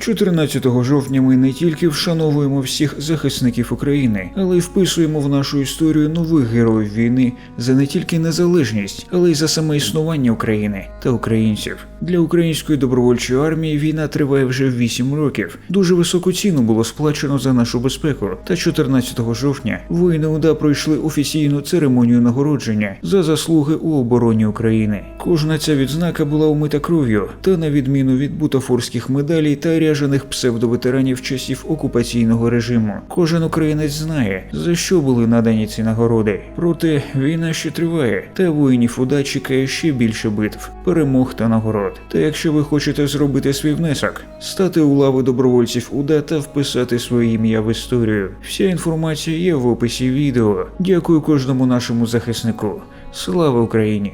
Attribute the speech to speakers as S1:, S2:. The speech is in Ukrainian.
S1: 14 жовтня ми не тільки вшановуємо всіх захисників України, але й вписуємо в нашу історію нових героїв війни за не тільки незалежність, але й за саме існування України та українців. Для української добровольчої армії війна триває вже 8 років. Дуже високу ціну було сплачено за нашу безпеку. Та 14 жовтня воїни УДА пройшли офіційну церемонію нагородження за заслуги у обороні України. Кожна ця відзнака була умита кров'ю, та на відміну від бутафорських медалей та ряжених псевдоветеранів часів окупаційного режиму, кожен українець знає, за що були надані ці нагороди. Проте війна ще триває, та воїнів УДА чекає ще більше битв, перемог та нагород. Та якщо ви хочете зробити свій внесок, стати у лави добровольців УДА та вписати своє ім'я в історію. Вся інформація є в описі відео. Дякую кожному нашому захиснику. Слава Україні!